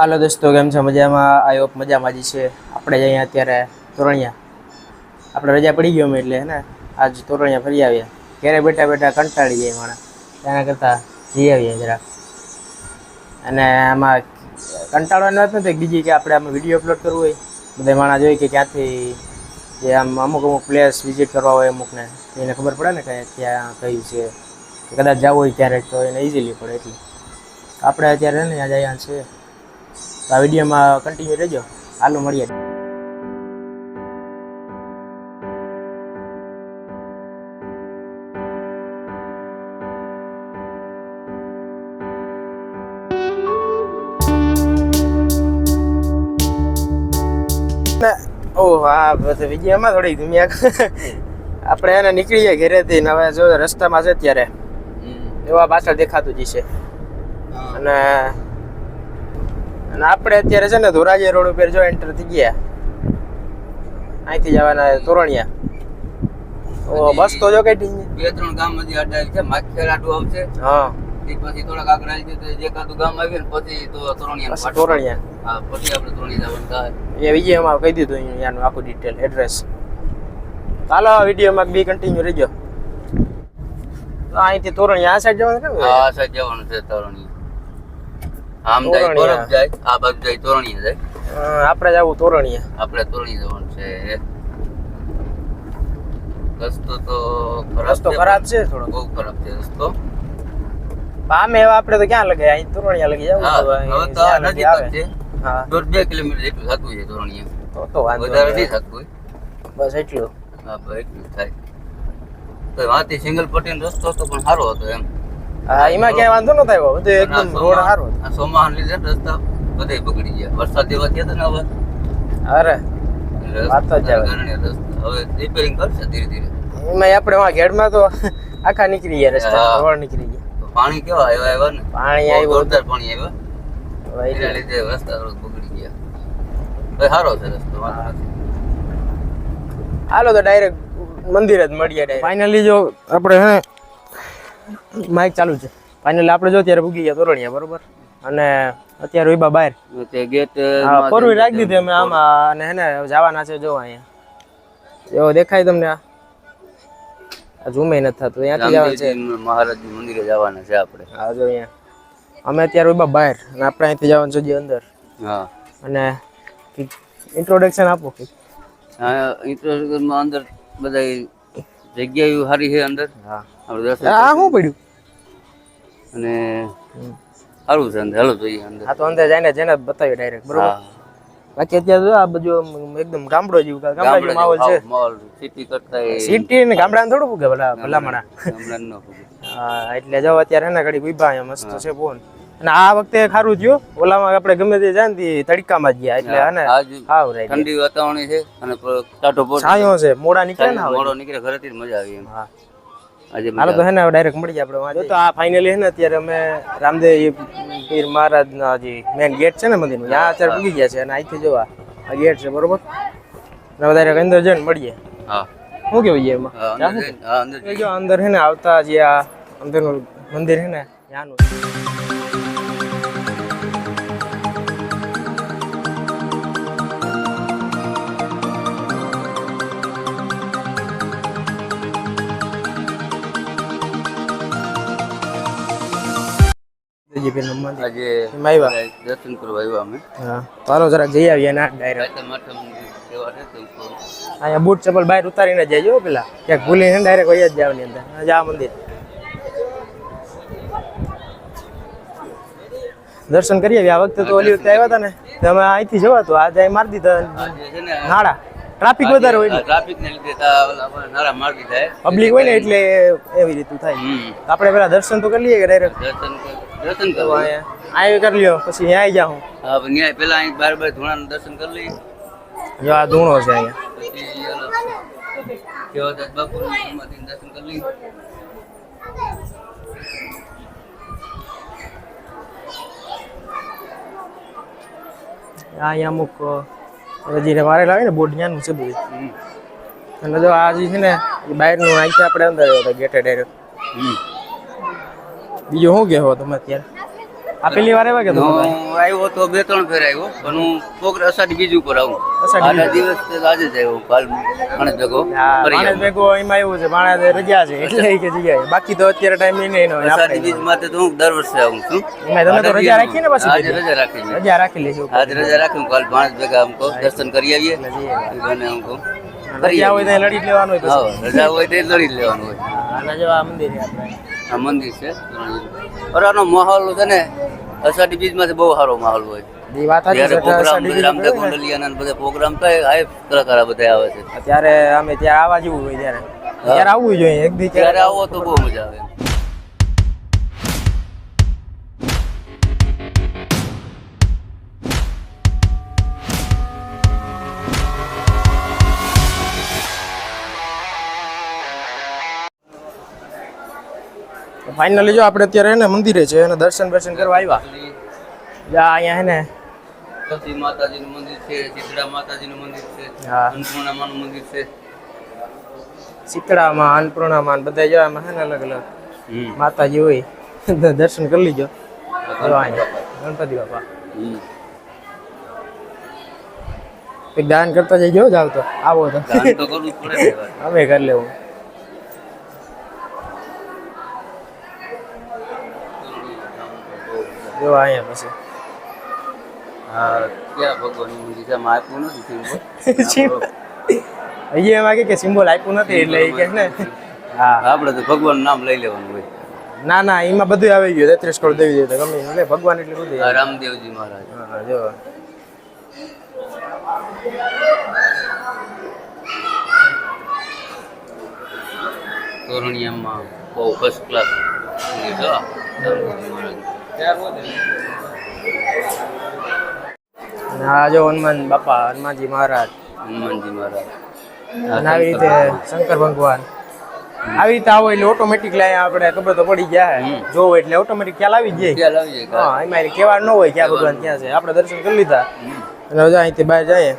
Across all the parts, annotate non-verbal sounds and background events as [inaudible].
હાલો દોસ્તો, કેમ છે? મજામાં? આઈ મજામાં જ છે. આપણે જ અહીંયા અત્યારે તોરણિયા. આપણે રજા પડી ગયો એટલે, હે ને? આજ તોરણિયા ફરી આવ્યા ઘરે બેઠા બેઠા કંટાળી જાય માણસ. તેના કરતાં જઈ આવીએ જરાક અને આમાં કંટાળવાની વાત નથી બીજી કે આપણે આમાં વીડિયો અપલોડ કરવું હોય. બધા માણસ જોઈએ કે ક્યાંથી જે આમ અમુક અમુક પ્લેસ વિઝિટ કરવા હોય અમુકને. એને ખબર પડે ને કે ક્યાં, કયું છે. કદાચ જવું હોય ક્યારેક તો એને ઇઝીલી પડે એટલે. આપણે અત્યારે ને આજે અહીંયા છે તો આ વિડીયોમાં કન્ટિન્યુ રહેજો. હાલો મળીએ. ઓહ હા બસ વિડીયોમાં થોડી દુનિયા આપણે એને નીકળી જાય ઘરેથી ને હવે જો રસ્તામાં છે ત્યારે એવા પાછળ દેખાતું જ છે અને અને આપણે અત્યારે છે ને ધોરાજી રોડ ઉપર જો એન્ટર થઈ ગયા. અહીંથી જવાના તોરણિયા. ઓ બસ તો જો કઈ બે ત્રણ ગામમાંથી અડાય છે માખેર આટું આવશે. હા. પછી થોડાક આગળ આવી જશે જે કાતું ગામ આવે ને પછી તો તોરણિયા તોરણિયા. હા પછી આપણે તોરણિયા જવાનું થાય. એ વિડીયોમાં કહી દીધું અહીંયાનું આખું ડિટેલ એડ્રેસ ચાલો વિડીયોમાં બી કન્ટિન્યુ રહેજો. તો અહીંથી તોરણિયા આ સાઈડ જવાનું છે આ સાઈડ જવાનું છે તોરણિયા. આમ જાય તોરણિયા. જાય આ બાજુ જાય તોરણિયા જાય. આપણે જવું તોરણિયા. આપણે તોરણી જવાનું છે. રસ્તો તો રસ્તો ખરાબ છે થોડો બહુ ખરાબ છે રસ્તો. આમે એવા આપણે તો ક્યાં લગે અહીં તોરણીયા લગી જવું હવે તો નજીક. છે. હા. દોઢ બે કિલોમીટર જેટલું થતું છે તોરણીયા. તો તો વાંધો વધારે. નહીં. થતું બસ એટલું. હા બસ એટલું થાય. તો વાંથી સિંગલ પટેલ રસ્તો હતો પણ સારો હતો એમ. હા એમાં ક્યાંય વાંધો નતો આવ્યો. બધું એકદમ રોડ સારો હતો. આ સોમાહાન લીધે રસ્તા બધે બગડી ગયા. વરસાદ જેવા થયા હતા ને હવે. અરે વાત તો જ આવે. હવે રિપેરિંગ કરશે ધીરે ધીરે. એમાં આપણે વાં ઘેડમાં તો આખા નીકળી ગયા રસ્તા. રોડ નીકળી ગયા. પાણી કેવા આવ્યા આવ્યા ને? પાણી આવ્યું જોરદાર પાણી આવ્યા. હવે એના એટલે લીધે રસ્તા રોડ બગડી ગયા. ભાઈ સારો છે રસ્તો વાંધો નથી. હાલો તો ડાયરેક્ટ મંદિર જ મળીએ ડાયરેક્ટ ફાઇનલી જો આપણે હે માઇક ચાલુ છે. ફાઇનલી આપણે જો અત્યારે ભૂગી ગયા તોરણિયા બરોબર? અને અત્યારે ઊભા બહાર. તે ગેટ ફોરવી રાખી દીધી અમે આમાં અને હે જવાના છે જો અહીંયા. એવો દેખાય તમને આ? ઝૂમે નથી થતું અહીંયાથી જવાનું છે. મહારાજ મંદિરે જવાના છે આપણે. હા જો અહીંયા. અમે અત્યારે ઊભા બહાર અને આપણે અહીંથી જવાનું છે જે અંદર. હા. અને ઇન્ટ્રોડક્શન આપો. હા ઇન્ટ્રોડક્શનમાં અંદર બધા જગ્યાઓ સારી છે અંદર? હા. આ શું પડ્યું? અને સારું છે અંદર હાલો જોઈએ અંદર. આ તો અંદર જઈને જેને બતાવ્યું ડાયરેક્ટ બરોબર? બાકી અત્યારે જો આ બધું એકદમ ગામડો જેવું કાં ગામડા જેવું માહોલ છે. માહોલ સિટી કરતા સિટી ને ગામડાને થોડું પૂગે ભલા ભલામણા. ગામડાનું ન પૂગે. હા એટલે જો અત્યારે એના ને ઘડી ઊભા અહીંયા મસ્ત છે ફોન અને આ વખતે ખારું થયું. ઓલામાં આપણે ગમે તે જાય ને તડકામાં જ ગયા એટલે અને ને હાવ રહી ઠંડી વાતાવરણ છે અને ટાટો છાયો છે. મોડા નીકળે ને મોડો નીકળે ઘરેથી જ મજા આવી એમ. હા. હાલો તો હે ને ડાયરેક્ટ મળી જાય આપણે તો આ ફાઇનલી હે ને અત્યારે અમે રામદેવ પીર મહારાજના જે મેન ગેટ છે ને મંદિર ત્યાં અત્યારે પૂગી ગયા છે અને અહીંથી જોવા આ ગેટ છે બરોબર? અને વધારે અંદર જઈને મળીએ. હા. શું કેવું છે એમાં? હા, અંદર હા, અંદર જો અંદર હે ને આવતા જે આ અંદરનું મંદિર હે ને ત્યાંનું. દેવજી નંબર આજે એમાં આવ્યા? દર્શન કરવા આવ્યા અમે. હા. તારો જરા જઈ આવીએ ના ડાયરેક્ટ. અહીંયા બૂટ ચપ્પલ બહાર ઉતારીને જજો પેલા. ક્યાંક ભૂલીને ડાયરેક્ટ વહી જ જવાની અંદર. જા મંદિર. દર્શન કરી આવ્યા આ વખતે તો ઓલી વખતે આવ્યા હતા ને. તમે અહીંથી જવા તો આજે મારી દીધા. નાળા. ટ્રાફિક વધારે હોય ટ્રાફિક ને લીધે નારા માર દીધા પબ્લિક હોય ને એટલે એવી રીતનું થાય. આપણે પેલા દર્શન તો કરી લઈએ કે ડાયરેક્ટ? દર્શન દર્શન કરવા અહીંયા આવી કરી લ્યો પછી અહીંયા આવી જાઉં. હા પણ ન્યાય પેલા અહીં બાર બાર ધૂણાનું દર્શન કરી લઈએ. જો આ ધૂણો છે અહીંયા. કેવો કેવદાસ બાપુનું દર્શન કરી લઈએ. આ અહીંયા અમુક હજી મારે લાવે ને બોર્ડ જ્ઞાન છે બધું. અને જો આ જે છે ને બહારનું અહીંથી આપણે અંદર ગેટે ડાયરેક્ટ. બીજું શું કહેવો તમે અત્યારે? આ પહેલી વાર આવ્યા કે તમે? હું આવ્યો તો બે ત્રણ ફેર આવ્યો પણ હું કોક અષાઢી બીજ ઉપર આવું. આના દિવસ તો આજે જ આવ્યો કાલ માણસ ભેગો માણસ ભેગો એમાં એવું છે માણસ રજા છે એટલે કે જગ્યાએ. બાકી તો અત્યારે ટાઈમ નહીં એનો અષાઢી બીજ માટે તો હું દર વર્ષે આવું છું. એમાં તમે તો રજા રાખી ને પાછી આજે રજા રાખી. રજા રાખી લેજો આજે રજા રાખી કાલ માણસ ભેગા આમ કહું દર્શન કરી આવીએ. અને કહું. રજા હોય તો લડી લેવાનું હોય રજા હોય તો લડી લેવાનું હોય. આના જેવા મંદિર આપણે. આ મંદિર છે. અરાનો માહોલ છે ને અષાઢી બીજમાંથી બહુ સારો માહોલ હોય. પ્રોગ્રામ થાય કલાકાર બધા આવે છે. ત્યારે અમે ત્યારે આવવા જેવું હોય ત્યારે. ત્યારે આવવું જોઈએ એક દી ત્યારે. આવો તો બહુ મજા આવે. ફાઇનલી જો આપણે અત્યારે એને મંદિરે છે એને દર્શન દર્શન કરવા આવ્યા. જા અહીંયા હે ને. સતી માતાજીનું મંદિર છે ચિત્રા માતાજીનું મંદિર છે અન્નપૂર્ણામાનું મંદિર છે. શીતળામાં અન્નપૂર્ણામાં બધા જો આમાં હે ને અલગ અલગ. માતાજી હોય. દર્શન કરી લીજો. ગણપતિ બાપા. દાન કરતા જઈજો જાવ તો. આવો તો. અમે કરી લેવું. જો અહીંયા પછી. હા ક્યાં ભગવાનનું મંદિર છે? આપ્યું નથી [laughs] સિમ્બોલ. અહીંયા એમાં કે કે સિમ્બોલ આપ્યું નથી એટલે એ કે ને. હા આપણે તો ભગવાનનું નામ લઈ લેવાનું હોય. ના ના એમાં બધું આવી ગયું. તેત્રીસ કરોડ દેવી જોઈએ ગમે એટલે ભગવાન એટલે બધું રામદેવજી મહારાજ. હા જો. તોરણિયામાં બહુ ફર્સ્ટ ક્લાસ મંદિર છે રામદેવજી મહારાજ. અને આ જો હનુમાન બાપા હનુમાનજી મહારાજ. હનુમાનજી મહારાજ. આવી રીતે શંકર ભગવાન. આવી રીતે આવો એટલે ઓટોમેટિક લાય આપણે ખબર તો પડી જાય જોવો એટલે ઓટોમેટિક ખ્યાલ આવી જાય હા એમાં કહેવાનું ન હોય ક્યાં ભગવાન ક્યાં છે. આપણે દર્શન કરી લીધા. અને હવે અહીંથી બહાર જઈએ.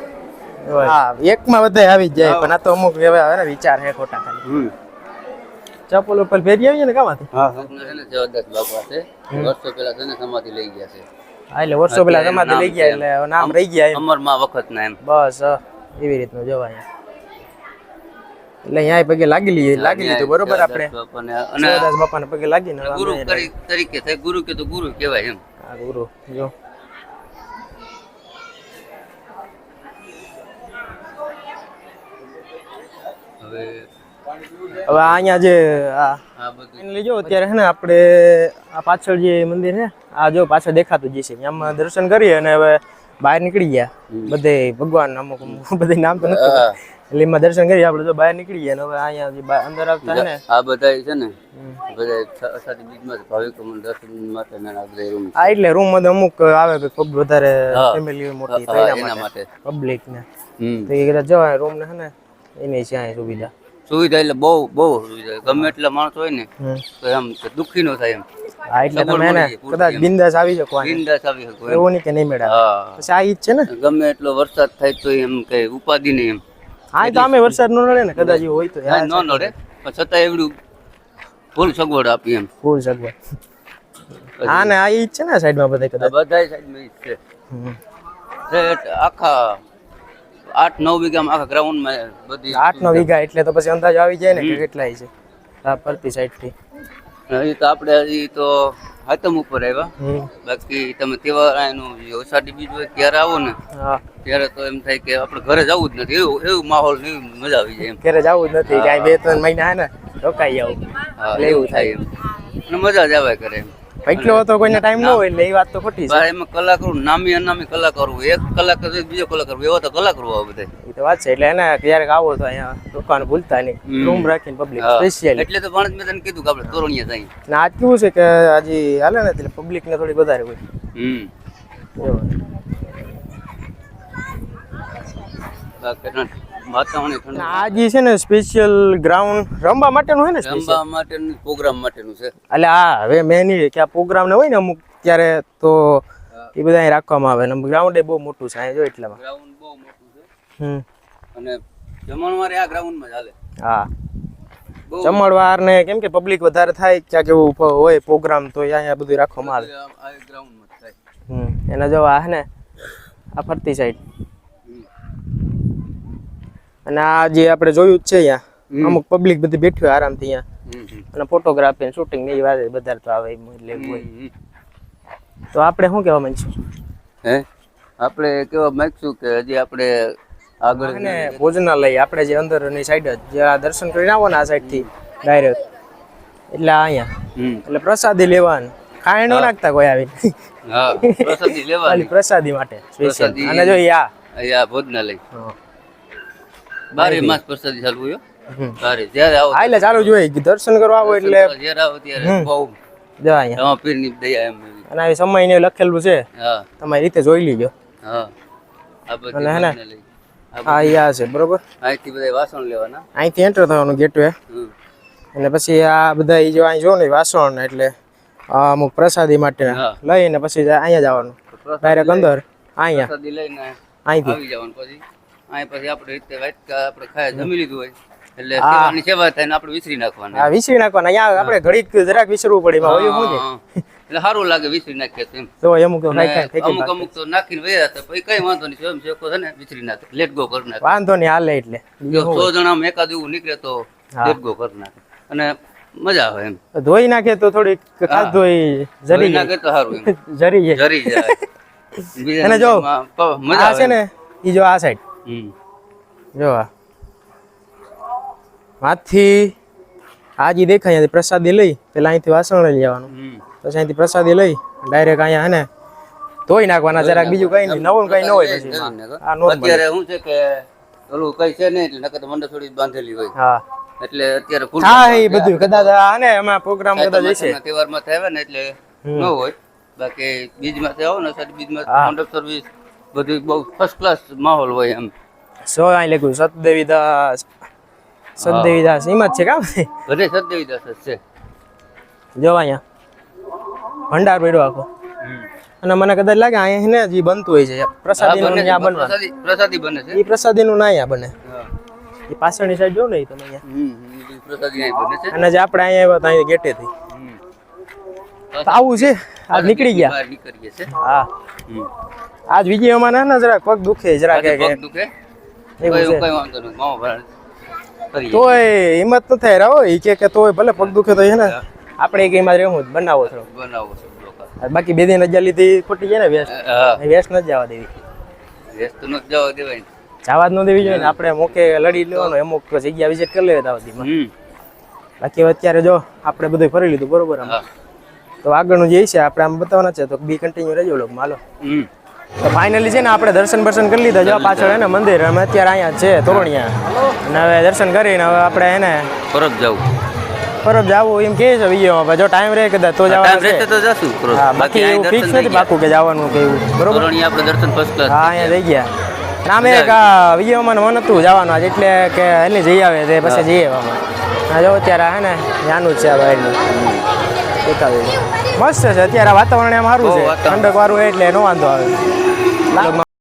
હા એકમાં બધા આવી જ જાય પણ આ તો અમુક ને વિચાર હે ખોટા ખાલી. હમ. ઉપર પહેરી આવી ને કામાંથી છે ને જબરદસ્ત બાપા છે. વર્ષો પહેલા છે ને સમાધિ લઈ ગયા છે. હા એટલે વર્ષો પેલા સમાધિ લઈ ગયા એટલે નામ રહી ગયા એમ. અમરમાં વખત ના એમ. બસ એવી રીતનું જવાય એટલે અહીંયા પગે લાગી લઈએ લાગી લીધું બરોબર આપણે. શિવદાસ બાપાને પગે લાગી ને ગુરુ તરીકે થાય ગુરુ કે તો ગુરુ કહેવાય એમ. હા ગુરુ જો. હવે હવે અહીંયા જે આ જો અત્યારે હે ને આપણે આ પાછળ જે મંદિર છે આ જો પાછળ દેખાતું જે છે આમાં દર્શન કરીએ અને હવે બહાર નીકળી ગયા. બધે ભગવાન અમુક બધે નામ તો નથી એટલે એમાં દર્શન કરી આપણે તો બહાર નીકળી ગયા હવે અહીંયા જે અંદર આવતા ને. આ બધા છે ને. બધા અષાઢી બીજમાં ભાવિકો દર્શન માટે ના આ રૂમ આ એટલે રૂમમાં અમુક આવે ખૂબ વધારે ફેમિલી મોટી એના માટે પબ્લિક ને. તો એ કદાચ જવાય રૂમ ને હે ને એની છે સુવિધા. સુવિધા એટલે બહુ બહુ સુવિધા ગમે એટલા માણસ હોય ને તો એમ દુખી નો થાય એમ. હા એટલે તમે એને કદાચ બિંદાસ આવી શકો બિંદાસ આવી શકો એવું નહીં કે નહીં મેળા પછી આ ઈ છે ને? ગમે એટલો વરસાદ થાય તો એમ કે ઉપાધિ નહીં એમ. હા તો અમે વરસાદ નો નડે ને કદાચ હોય તો. હા, ન નડે. પણ છતાં એવડું ફૂલ સગવડ આપી એમ. ફૂલ સગવડ. હા ને આ ઈજ છે ને સાઈડમાં બધા કદાચ. બધા સાઈડમાં ઈ છે. આખા આઠ નવ વીઘામાં આખા ગ્રાઉન્ડમાં બધી આઠ નવ વીઘા એટલે તો પછી અંદાજ આવી જાય ને કે કેટલાય છે. આ પરતી સાઈડથી એ તો આપણે હજી તો હાથમ ઉપર આવ્યા. બાકી તમે તહેવાર એનું જે બીજું હોય ત્યારે આવો ને ત્યારે તો એમ થાય કે આપણે ઘરે જવું જ નથી. એવું એવું માહોલ એવી મજા આવી જાય એમ. ઘરે જવું જ નથી. કાંઈ બે ત્રણ મહિના હે ને રોકાઈ આવું. એવું એવું થાય. એમ. અને મજા જ આવે કરે એમ. એટલો તો કોઈને ટાઈમ ન હોય એટલે એ વાત તો ખોટી છે. એમાં કલાકારો નામી અનામી કલાકારો. એક કલાકાર બીજો કલાકાર. એવા તો કલાકારો આવે બધા એ તો વાત છે એટલે એને ક્યારેક આવો તો અહીંયા દુકાન ભૂલતા નહીં. રૂમ રાખીને પબ્લિક સ્પેશિયલ એટલે તો પણ મેં તને કીધું કે આપણે તોરણીયા જાય ના આજ કેવું છે કે હજી હાલે ને એટલે પબ્લિક ને થોડી વધારે હોય. હમ. એવું. બાકી ના- વાતાવરણ ઠંડુ ને આ જે છે ને સ્પેશિયલ ગ્રાઉન્ડ રમવા માટેનું હોય ને રમવા માટેનું પ્રોગ્રામ માટેનું છે. એટલે હા હવે મેન કે આ પ્રોગ્રામ ને હોય ને અમુક ત્યારે તો એ બધા અહીં રાખવામાં આવે ને ગ્રાઉન્ડ એ બહુ મોટું છે અહીં જો એટલામાં. ગ્રાઉન્ડ બહુ મોટું છે. હમ. અને જમણવાર આ ગ્રાઉન્ડમાં ચાલે હા. જમણવાર ને કેમ કે પબ્લિક વધારે થાય ક્યાંક એવું હોય પ્રોગ્રામ તો અહીંયા બધું રાખવામાં આવે. ગ્રાઉન્ડમાં થાય. હમ. એના જો આ ને આ ફરતી સાઈડ. અને આ જે આપણે જોયું જ છે અહીંયા અમુક પબ્લિક બધી બેઠી હોય આરામથી અહીંયા. અને ફોટોગ્રાફી શૂટિંગ ને એ વાત બધા તો આવે એટલે હોય તો આપણે શું કહેવા માંગીશું? હે? આપણે કેવા માંગશું કે હજી આપણે આગળ ભોજનાલય આપણે જે અંદરની સાઈડ જ જે આ દર્શન કરીને આવો ને આ સાઈડથી ડાયરેક્ટ એટલે અહીંયા. એટલે પ્રસાદી લેવાનું. ખાઈ ન નાખતા કોઈ આવીને હા પ્રસાદી લેવાની. પ્રસાદી માટે સ્પેશિયલ અને જો આ. અહીંયા ભોજનાલય. બારે માસ પ્રસાદી ચાલુ હોય બારે જ્યારે આવો એટલે ચાલુ જોઈએ દર્શન કરવા આવો એટલે જ્યારે આવો ત્યારે બહુ જો અહીંયા. રમા પીરની દયા એમ અને આ સમય ને લખેલું છે. હા. તમારી રીતે જોઈ લીજો. હા. આ બધું અને હે. આ છે. બરોબર? અહીંથી બધા વાસણ લેવાના. અહીંથી એન્ટર થવાનું ગેટવે. અને પછી આ બધા જો અહીં જો ને વાસણ એટલે અમુક પ્રસાદી માટે લઈને પછી અહીંયા જવાનું. ડાયરેક્ટ અંદર અહીંયા. પ્રસાદી લઈને અહીંથી. આવી જવાનું પછી. પછી આપણે રીતે વાટકા આપણે ખાય જમી લીધું હોય. એટલે સેવાની સેવા થાય ને આપણે વિસરી નાખવાના. હા વિસરી નાખવાના. અહીંયા આપણે ઘડીક જરાક વિસરવું પડે એમાં હોય શું છે? એટલે સારું લાગે વિસરી નાખીએ તો એમ. તો અમુક અમુક અમુક તો નાખીને વયા હતા પછી કઈ વાંધો નહીં સ્વયં સેવકો છે ને વિસરી નાખે. લેટ ગો કરી નાખે. વાંધો નહીં હાલે એટલે. જો સો જણા એકાદ એવું નીકળે તો. લેટ ગો કરી નાખે. અને મજા આવે એમ. ધોઈ નાખે તો થોડીક ખાસ ધોઈ જરી નાખે તો સારું એમ. [laughs] જરી જાય. જરી જાય. અને જો, મજા આવે છે ને ઈ જો આ સાઈડ. જો આ. હાથથી દેખાય અહીંયાથી પ્રસાદી લઈ પેલા અહીંથી વાસણ લઈ જવાનું પછી અહીંથી પ્રસાદી લઈ ડાયરેક્ટ અહીંયા હે ને ધોઈ નાખવાના જરાક બીજું કઈ નહીં નવું કઈ ન હોય પછી. આ નો અત્યારે શું છે કે ઓલું કઈ છે નહીં એટલે નકર મંડ થોડી બાંધેલી હોય. હા. એટલે અત્યારે ફૂલ હા એ બધું. કદાચ આ ને એમાં પ્રોગ્રામ કદાચ હશે. તહેવારમાં થાય ને એટલે ન હોય. બાકી બીજમાં આવો ને સાડી બીજમાં. મંડપ સર્વિસ બધું બહુ ફર્સ્ટ ક્લાસ માહોલ હોય એમ. સો અહીં લખ્યું સતદેવી દાસ સતદેવી દાસ એમ જ છે કામ બધે સદદેવી દાસ જ છે. જો અહીંયા. ભંડાર પડ્યો આખો. અને મને કદાચ લાગે અહીંયા ને જે બનતું હોય છે. પ્રસાદી નું અહીંયા બનવા પ્રસાદી બને છે. એ પ્રસાદી નું ના અહીંયા બને. એ પાછળની સાઈડ જો ને તમે અહીંયા. પ્રસાદી બને છે. અને જે આપણે અહીંયા આવ્યા ત્યાં ગેટેથી. હમ. તો આવું છે. આજ નીકળી ગયા. બહાર નીકળીએ છે. હા. આજ આજ વિજયમાં ના ને જરાક પગ દુખે જરાક કે પગ દુખે? એવું કઈ વાંધો નહીં મામા તોય હિંમત ન થાય રાવો ઈ કે કે તોય ભલે પગ દુખે તો છે ને આપણે એક એમાં રહેવું બનાવો છો બનાવો છો બાકી બે દિન રજા લીધી ખોટી છે ને વેસ્ટ વેસ્ટ ન જવા દેવી. વેસ્ટ તો નથી જવા દેવાય. જવા જ ન દેવી જોઈએ ને આપણે મોકે લડી લેવાનો અમુક જગ્યા વિઝિટ કરી લેવા દાવતીમાં બાકી અત્યારે જો આપણે બધું ફરી લીધું બરોબર આમાં. તો આગળનું જે છે આપણે આમ બતાવવાના છે તો બી કન્ટિન્યુ રહેજો લોકો માલો તો ફાઇનલી છે ને આપણે દર્શન બર્શન કરી લીધા જો પાછળ એને મંદિર. અમે અત્યારે અહીંયા છે તોરણિયા અને હવે દર્શન કરીને હવે આપણે એને પરત જાવું. પરબ જવું એમ કે છે વિડીયોમાં જો ટાઈમ રહે કદાચ તો જવાનું છે. તો જશું હા બાકી એવું ફિક્સ નથી પાકું કે જવાનું કે એવું. બરોબર? અહીંયા આપણે દર્શન ફર્સ્ટ ક્લાસ હા અહીંયા થઈ ગયા. નામે એક વિડીયોમાં મન હતું જવાનું આજે એટલે કે એની જઈ આવે તે પછી જઈએ હા જો અત્યારે હે ને જાનું જ છે આ બહારનું દેખાડું મસ્ત છે અત્યારે વાતાવરણ એમ સારું છે. ઠંડક વાળું એટલે એનો વાંધો આવે.